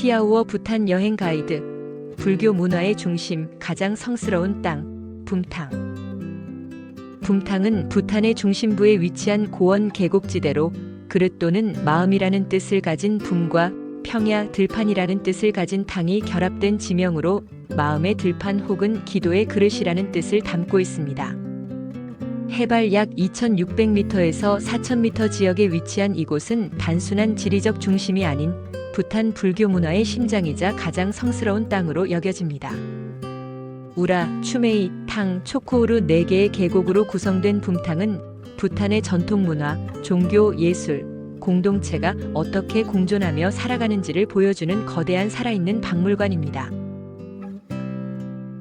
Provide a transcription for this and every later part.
티아우어 부탄 여행 가이드. 불교 문화의 중심, 가장 성스러운 땅, 붐탕. 붐탕은 부탄의 중심부에 위치한 고원 계곡지대로 그릇 또는 마음이라는 뜻을 가진 붐과 평야 들판이라는 뜻을 가진 탕이 결합된 지명으로 마음의 들판 혹은 기도의 그릇이라는 뜻을 담고 있습니다. 해발 약 2,600m에서 4,000m 지역에 위치한 이곳은 단순한 지리적 중심이 아닌 부탄 불교 문화의 심장이자 가장 성스러운 땅으로 여겨집니다. 우라, 추메이, 탕, 초코우르 4개의 계곡으로 구성된 붐탕은 부탄의 전통 문화, 종교, 예술, 공동체가 어떻게 공존하며 살아가는지를 보여주는 거대한 살아있는 박물관입니다.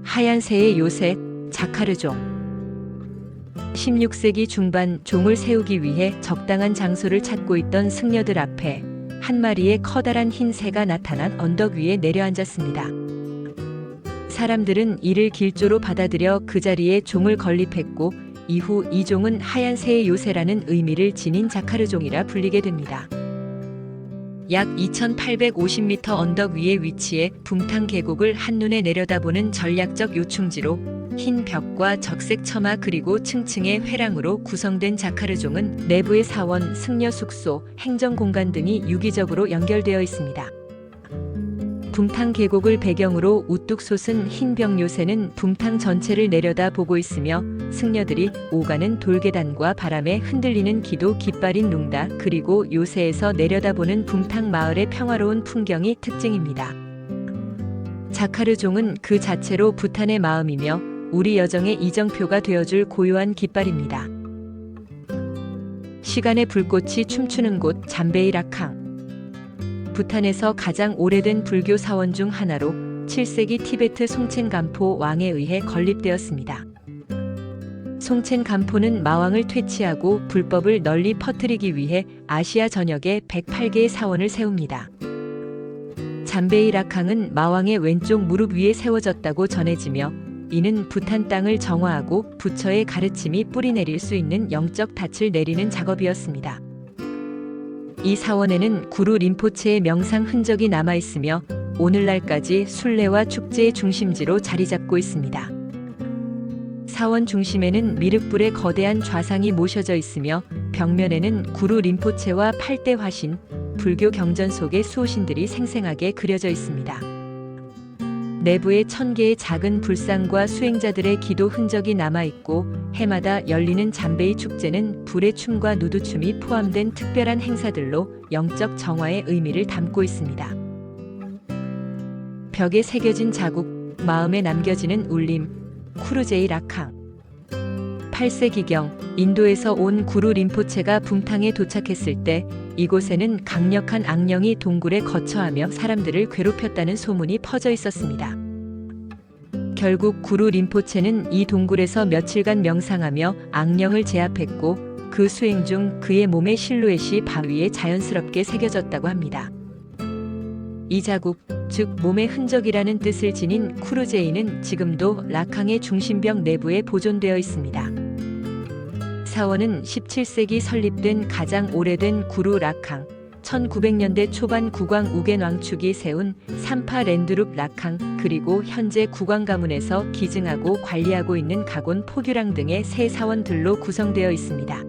하얀 새의 요새, 자카르종. 16세기 중반 종을 세우기 위해 적당한 장소를 찾고 있던 승려들 앞에 한 마리의 커다란 흰 새가 나타난 언덕 위에 내려앉았습니다. 사람들은 이를 길조로 받아들여 그 자리에 종을 건립했고 이후 이 종은 하얀 새의 요새라는 의미를 지닌 자카르 종이라 불리게 됩니다. 약 2850m 언덕 위에 위치해 붐탕 계곡을 한눈에 내려다보는 전략적 요충지로 흰 벽과 적색 처마 그리고 층층의 회랑으로 구성된 자카르종은 내부의 사원, 승려 숙소, 행정 공간 등이 유기적으로 연결되어 있습니다. 붐탕 계곡을 배경으로 우뚝 솟은 흰 벽 요새는 붐탕 전체를 내려다 보고 있으며 승려들이 오가는 돌계단과 바람에 흔들리는 기도 깃발인 룽다 그리고 요새에서 내려다보는 붐탕 마을의 평화로운 풍경이 특징입니다. 자카르종은 그 자체로 부탄의 마음이며 우리 여정의 이정표가 되어줄 고요한 깃발입니다. 시간의 불꽃이 춤추는 곳 잠베이라캉. 부탄에서 가장 오래된 불교 사원 중 하나로 7세기 티베트 송첸 간포 왕에 의해 건립되었습니다. 송첸 간포는 마왕을 퇴치하고 불법을 널리 퍼뜨리기 위해 아시아 전역에 108개의 사원을 세웁니다. 잠베이라캉은 마왕의 왼쪽 무릎 위에 세워졌다고 전해지며 이는 부탄 땅을 정화하고 부처의 가르침이 뿌리내릴 수 있는 영적 닻을 내리는 작업이었습니다. 이 사원에는 구루 림포체의 명상 흔적이 남아 있으며 오늘날까지 순례와 축제의 중심지로 자리 잡고 있습니다. 사원 중심에는 미륵불의 거대한 좌상이 모셔져 있으며 벽면에는 구루 림포체와 팔대 화신, 불교 경전 속의 수호신들이 생생하게 그려져 있습니다. 내부에 천 개의 작은 불상과 수행자들의 기도 흔적이 남아 있고 해마다 열리는 잠베이 축제는 불의 춤과 누드춤이 포함된 특별한 행사들로 영적 정화의 의미를 담고 있습니다. 벽에 새겨진 자국, 마음에 남겨지는 울림, 쿠르제이 라캉. 8세기경 인도에서 온 구루 림포체가 붐탕에 도착했을 때 이곳에는 강력한 악령이 동굴에 거처하며 사람들을 괴롭혔다는 소문이 퍼져 있었습니다. 결국 구루 림포체는 이 동굴에서 며칠간 명상하며 악령을 제압했고 그 수행 중 그의 몸의 실루엣이 바위에 자연스럽게 새겨졌다고 합니다. 이 자국, 즉 몸의 흔적이라는 뜻을 지닌 쿠르제이는 지금도 라캉의 중심벽 내부에 보존되어 있습니다. 사원은 17세기 설립된 가장 오래된 구루 라캉, 1900년대 초반 국왕 우겐 왕축이 세운 삼파 랜드룹 라캉 그리고 현재 국왕 가문에서 기증하고 관리하고 있는 가곤 포규랑 등의 새 사원들로 구성되어 있습니다.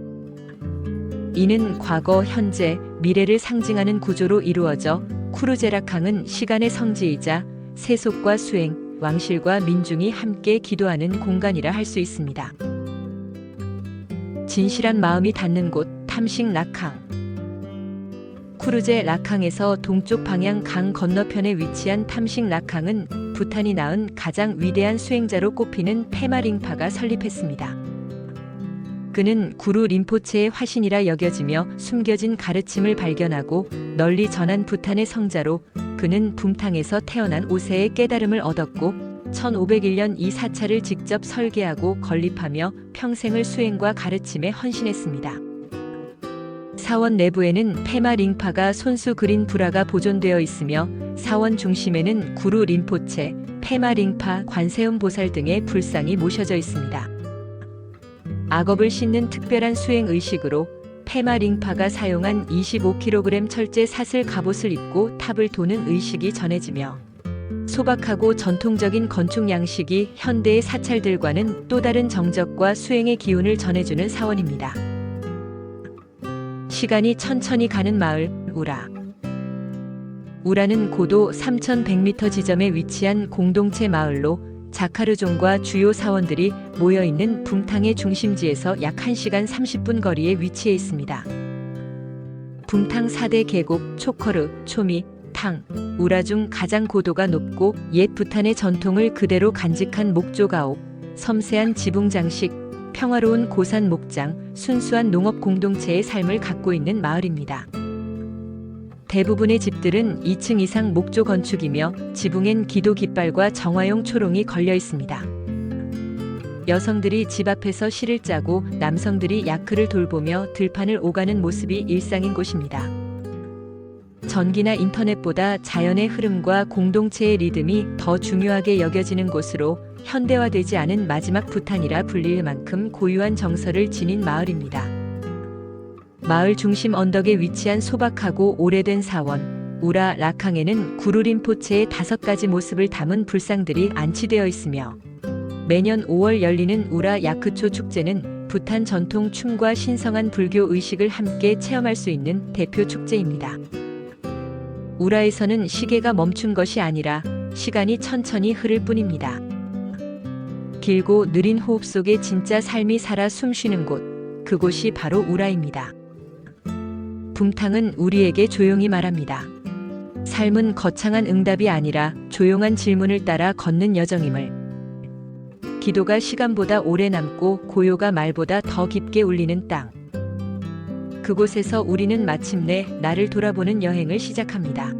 이는 과거, 현재, 미래를 상징하는 구조로 이루어져 쿠르제라캉은 시간의 성지이자 세속과 수행, 왕실과 민중이 함께 기도하는 공간이라 할 수 있습니다. 진실한 마음이 닿는 곳 탐식 라캉 쿠르제 라캉에서 동쪽 방향 강 건너편에 위치한 탐식 라캉은 부탄이 낳은 가장 위대한 수행자로 꼽히는 페마링파가 설립했습니다. 그는 구루 림포체의 화신이라 여겨지며 숨겨진 가르침을 발견하고 널리 전한 부탄의 성자로 그는 붐탕에서 태어난 5세의 깨달음을 얻었고 1501년 이 사찰을 직접 설계하고 건립하며 평생을 수행과 가르침에 헌신했습니다. 사원 내부에는 페마 링파가 손수 그린 불화가 보존되어 있으며 사원 중심에는 구루 림포체, 페마 링파, 관세음 보살 등의 불상이 모셔져 있습니다. 악업을 씻는 특별한 수행 의식으로 페마 링파가 사용한 25kg 철제 사슬 갑옷을 입고 탑을 도는 의식이 전해지며 소박하고 전통적인 건축 양식이 현대의 사찰들과는 또 다른 정적과 수행의 기운을 전해주는 사원입니다. 시간이 천천히 가는 마을 우라. 우라는 고도 3,100m 지점에 위치한 공동체 마을로 자카르종과 주요 사원들이 모여 있는 붕탕의 중심지에서 약 1시간 30분 거리에 위치해 있습니다. 붕탕 4대 계곡 초커르, 초미, 탕, 우라 중 가장 고도가 높고 옛 부탄의 전통을 그대로 간직한 목조가옥, 섬세한 지붕 장식, 평화로운 고산 목장, 순수한 농업 공동체의 삶을 갖고 있는 마을입니다. 대부분의 집들은 2층 이상 목조 건축이며 지붕엔 기도 깃발과 정화용 초롱이 걸려 있습니다. 여성들이 집 앞에서 실을 짜고 남성들이 야크를 돌보며 들판을 오가는 모습이 일상인 곳입니다. 전기나 인터넷보다 자연의 흐름과 공동체의 리듬이 더 중요하게 여겨지는 곳으로 현대화되지 않은 마지막 부탄이라 불릴 만큼 고유한 정서를 지닌 마을입니다. 마을 중심 언덕에 위치한 소박하고 오래된 사원 우라 라캉에는 구루림포체의 다섯 가지 모습을 담은 불상들이 안치되어 있으며 매년 5월 열리는 우라 야크초 축제는 부탄 전통 춤과 신성한 불교 의식을 함께 체험할 수 있는 대표 축제입니다. 우라에서는 시계가 멈춘 것이 아니라 시간이 천천히 흐를 뿐입니다. 길고 느린 호흡 속에 진짜 삶이 살아 숨쉬는 곳, 그곳이 바로 우라입니다. 붕탕은 우리에게 조용히 말합니다. 삶은 거창한 응답이 아니라 조용한 질문을 따라 걷는 여정임을. 기도가 시간보다 오래 남고 고요가 말보다 더 깊게 울리는 땅. 그곳에서 우리는 마침내 나를 돌아보는 여행을 시작합니다.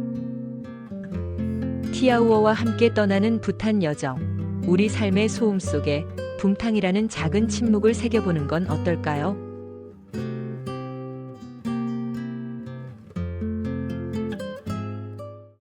티아우어와 함께 떠나는 부탄 여정. 우리 삶의 소음 속에 붕탕이라는 작은 침묵을 새겨보는 건 어떨까요?